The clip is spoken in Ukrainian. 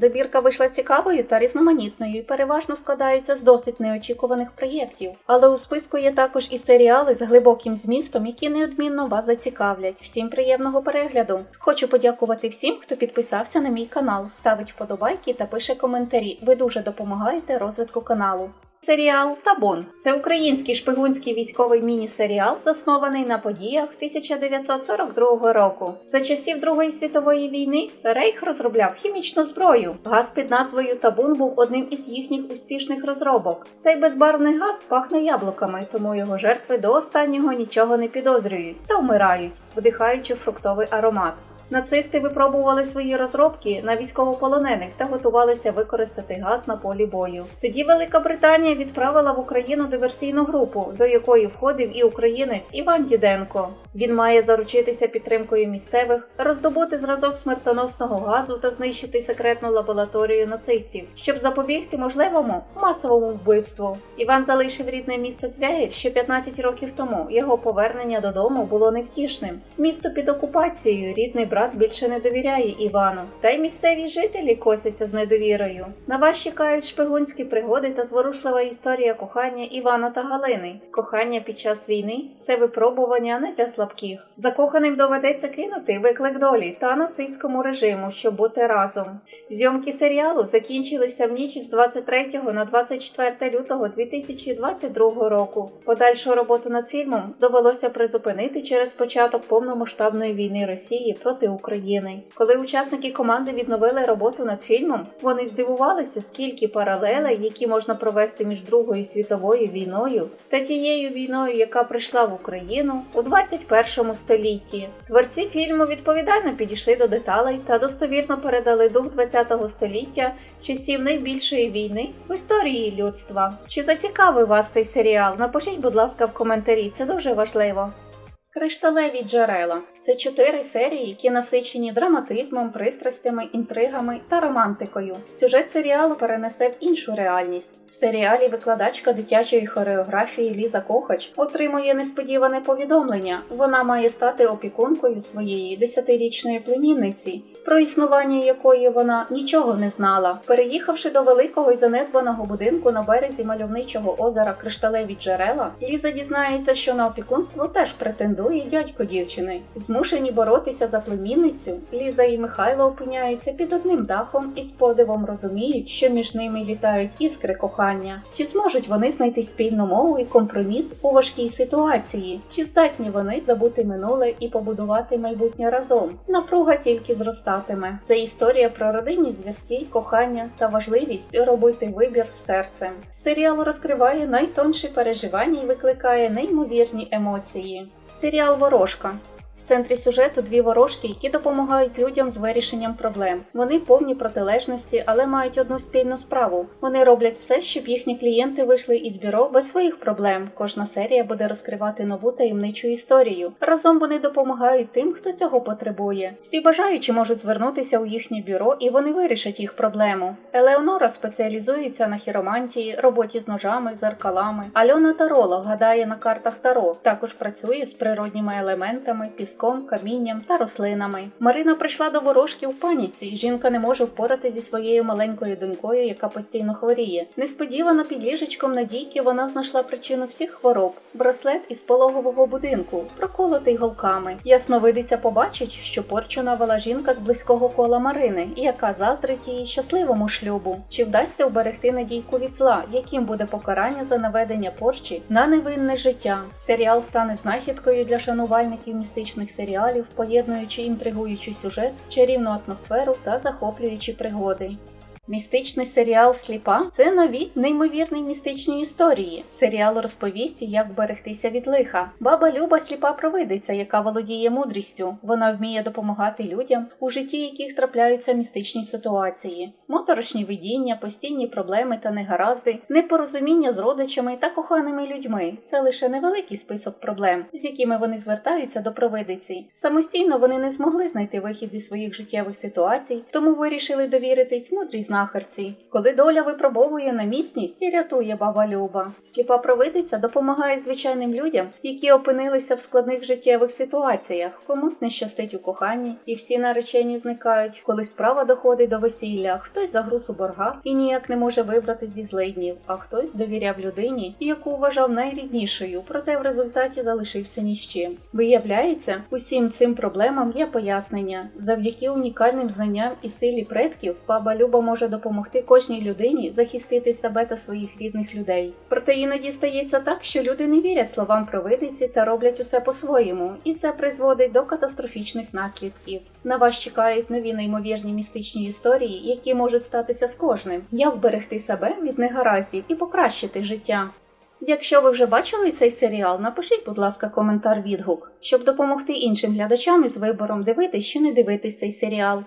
Добірка вийшла цікавою та різноманітною і переважно складається з досить неочікуваних проєктів. Але у списку є також і серіали з глибоким змістом, які неодмінно вас зацікавлять. Всім приємного перегляду! Хочу подякувати всім, хто підписався на мій канал, ставить вподобайки та пише коментарі. Ви дуже допомагаєте розвитку каналу. Серіал Табун це український шпигунський військовий міні-серіал, заснований на подіях 1942 року. За часів Другої світової війни Рейх розробляв хімічну зброю. Газ під назвою Табун був одним із їхніх успішних розробок. Цей безбарвний газ пахне яблуками, тому його жертви до останнього нічого не підозрюють та вмирають, вдихаючи фруктовий аромат. Нацисти випробували свої розробки на військовополонених та готувалися використати газ на полі бою. Тоді Велика Британія відправила в Україну диверсійну групу, до якої входив і українець Іван Діденко. Він має заручитися підтримкою місцевих, роздобути зразок смертоносного газу та знищити секретну лабораторію нацистів, щоб запобігти можливому масовому вбивству. Іван залишив рідне місто Звягіль ще 15 років тому. Його повернення додому було невтішним. Місто під окупацією, рідний брат більше не довіряє Івану, та й місцеві жителі косяться з недовірою. На вас чекають шпигунські пригоди та зворушлива історія кохання Івана та Галини. Кохання під час війни це випробування не для слабких. Закоханим доведеться кинути виклик долі та нацистському режиму, щоб бути разом. Зйомки серіалу закінчилися в ніч з 23 на 24 лютого 2022 року. Подальшу роботу над фільмом довелося призупинити через початок повномасштабної війни Росії проти України. Коли учасники команди відновили роботу над фільмом, вони здивувалися, скільки паралелей, які можна провести між Другою світовою війною та тією війною, яка прийшла в Україну у 21 столітті. Творці фільму відповідально підійшли до деталей та достовірно передали дух ХХ століття часів найбільшої війни в історії людства. Чи зацікавив вас цей серіал? Напишіть, будь ласка, в коментарі, це дуже важливо. Кришталеві джерела це чотири серії, які насичені драматизмом, пристрастями, інтригами та романтикою. Сюжет серіалу перенесе в іншу реальність. В серіалі викладачка дитячої хореографії Ліза Кохач отримує несподіване повідомлення. Вона має стати опікункою своєї десятирічної племінниці, про існування якої вона нічого не знала. Переїхавши до великого і занедбаного будинку на березі мальовничого озера Кришталеві джерела, Ліза дізнається, що на опікунство теж претендує дядько дівчини. Змушені боротися за племінницю, Ліза і Михайло опиняються під одним дахом і з подивом розуміють, що між ними літають іскри кохання. Чи зможуть вони знайти спільну мову і компроміс у важкій ситуації? Чи здатні вони забути минуле і побудувати майбутнє разом? Напруга тільки зростатиме. Це історія про родинні зв'язки, кохання та важливість робити вибір серцем. Серіал розкриває найтонші переживання і викликає неймовірні емоції. Серіал Ворожка. Центрі сюжету дві ворожки, які допомагають людям з вирішенням проблем. Вони повні протилежності, але мають одну спільну справу. Вони роблять все, щоб їхні клієнти вийшли із бюро без своїх проблем. Кожна серія буде розкривати нову таємничу історію. Разом вони допомагають тим, хто цього потребує. Всі бажаючі можуть звернутися у їхнє бюро і вони вирішать їх проблему. Елеонора спеціалізується на хіромантії, роботі з ножами, зеркалами. Альона Таролог гадає на картах Таро. Також працює з природніми елементами, піском, камінням та рослинами. Марина прийшла до ворожки в паніці. Жінка не може впоратися зі своєю маленькою донькою, яка постійно хворіє. Несподівано під ліжечком Надійки вона знайшла причину всіх хвороб браслет із пологового будинку, проколотий голками. Ясновидиця побачить, що порчу навела жінка з близького кола Марини, яка заздрить її щасливому шлюбу. Чи вдасться вберегти Надійку від зла, яким буде покарання за наведення порчі на невинне життя? Серіал стане знахідкою для шанувальників містичних серіалів, поєднуючи інтригуючий сюжет, чарівну атмосферу та захоплюючі пригоди. Містичний серіал Сліпа це нові неймовірні містичні історії. Серіал розповість, як берегтися від лиха. Баба Люба сліпа провидиця, яка володіє мудрістю. Вона вміє допомагати людям, у житті яких трапляються містичні ситуації, моторошні видіння, постійні проблеми та негаразди, непорозуміння з родичами та коханими людьми. Це лише невеликий список проблем, з якими вони звертаються до провидиці. Самостійно вони не змогли знайти вихід зі своїх життєвих ситуацій, тому вирішили довіритись мудрій знахідці знахарці. Коли доля випробовує на міцність і рятує баба Люба. Сліпа провидиця допомагає звичайним людям, які опинилися в складних життєвих ситуаціях. Комусь не щастить у коханні, і всі наречені зникають, коли справа доходить до весілля. Хтось загруз у борга і ніяк не може вибрати зі злиднів, а хтось довіряв людині, яку вважав найріднішою, проте в результаті залишився ні з чим. Виявляється, усім цим проблемам є пояснення. Завдяки унікальним знанням і силі предків, баба Люба може допомогти кожній людині захистити себе та своїх рідних людей. Проте іноді стається так, що люди не вірять словам провидиці та роблять усе по-своєму, і це призводить до катастрофічних наслідків. На вас чекають нові неймовірні містичні історії, які можуть статися з кожним, як вберегти себе від негараздів і покращити життя. Якщо ви вже бачили цей серіал, напишіть, будь ласка, коментар відгук, щоб допомогти іншим глядачам із вибором дивитись чи не дивитись цей серіал.